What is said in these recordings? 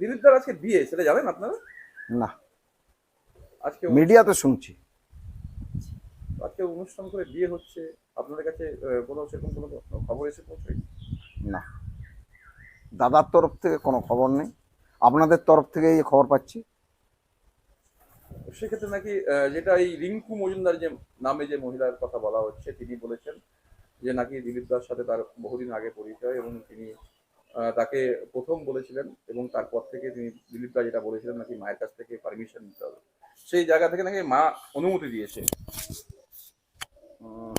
দিলীপ দার আজকে বিয়ে সেটা জানেন আপনারা? না। আজকে মিডিয়াতে শুনছি। আজকে অনুষ্ঠান করে বিয়ে হচ্ছে। আপনাদের কাছে কোনো সেরকম কোনো খবর এসে পৌঁছায় না। দাদার তরফ থেকে কোনো খবর নেই। আপনাদের তরফ থেকে এই খবর পাচ্ছি। সেক্ষেত্রে নাকি যেটা এই রিঙ্কু মজুমদার যে নামে যে মহিলার কথা বলা হচ্ছে তিনি বলেছেন যে নাকি দিলীপ দার সাথে তার বহুদিন আগে পরিচয় এবং তিনি তাকে প্রথম বলেছিলেন এবং তারপর থেকে তিনি দিলীপ দা যেটা বলেছিলেন নাকি মায়ের কাছ থেকে পারমিশন নিতে হবে। সেই জায়গা থেকে নাকি মা অনুমতি দিয়েছে।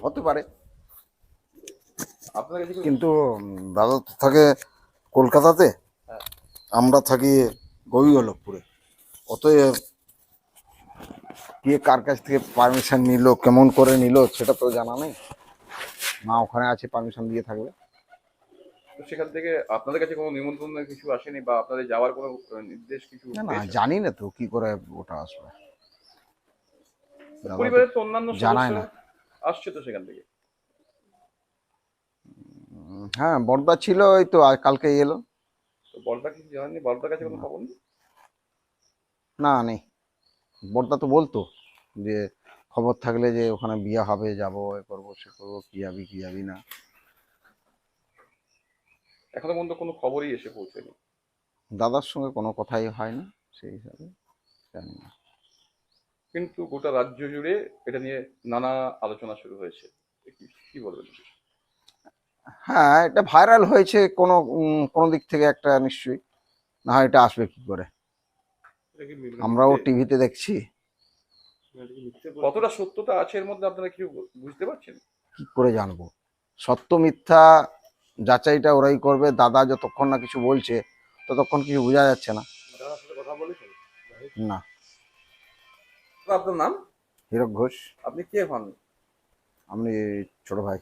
হতে পারে। আপনার কাছে কিন্তু দাদা তো থাকে কলকাতাতে। হ্যাঁ। আমরা থাকি গৌরীবল্লভপুরে অতএব কে কার কাছ থেকে পারমিশন নিল কেমন করে নিল সেটা তো জানা নেই। মা ওখানে আছে পারমিশন দিয়ে থাকবে। তো সেখান থেকে আপনাদের কাছে কোনো নিমন্ত্রণ কিছু আসেনি বা আপনাদের যাওয়ার কোনো নির্দেশ কিছু না না পেয়েছেন? জানি না তো কি করে ওটা আসবে। দাদা তো- পরিবারের তো অন্যান্য জানায় সদস্য আসছে তো সেখান থেকে? উম, হ্যাঁ বর্দা ছিল ওই তো আজ কালকে এলো। তো বলটা কিছু জানেননি? বলটার কাছে কোনো খবর নেই? না নেই। বর্দা তো বলতো যে খবর থাকলে যে ওখানে বিয়ে হবে যাব এ করব সে করব কি যাবি কি যাবি না। এখনও পর্যন্ত কোনো খবরই এসে পৌঁছেনি। দাদার সঙ্গে কোনো কথাই হয় না সেই হিসাবে জানি না। কিন্তু গোটা রাজ্য জুড়ে এটা নিয়ে নানা আলোচনা শুরু হয়েছে। কি- কি বলবেন? হ্যাঁ এটা ভাইরাল হয়েছে কোনো কোনো দিক থেকে একটা নিশ্চয়ই। না হয় এটা আসবে কি করে। আমরাও টিভিতে দেখছি। কতটা সত্যতা আছে এর মধ্যে আপনারা কি বুঝতে পারছেন? কি করে জানব? সত্য মিথ্যা যাচাইটা ওরাই করবে দাদা যতক্ষণ না কিছু বলছে ততক্ষণ কিছু বোঝা যাচ্ছে না। কথা বলেছেন না। আপনার নাম? হীরক ঘোষ। আপনি কে হন? আপনি ছোট ভাই।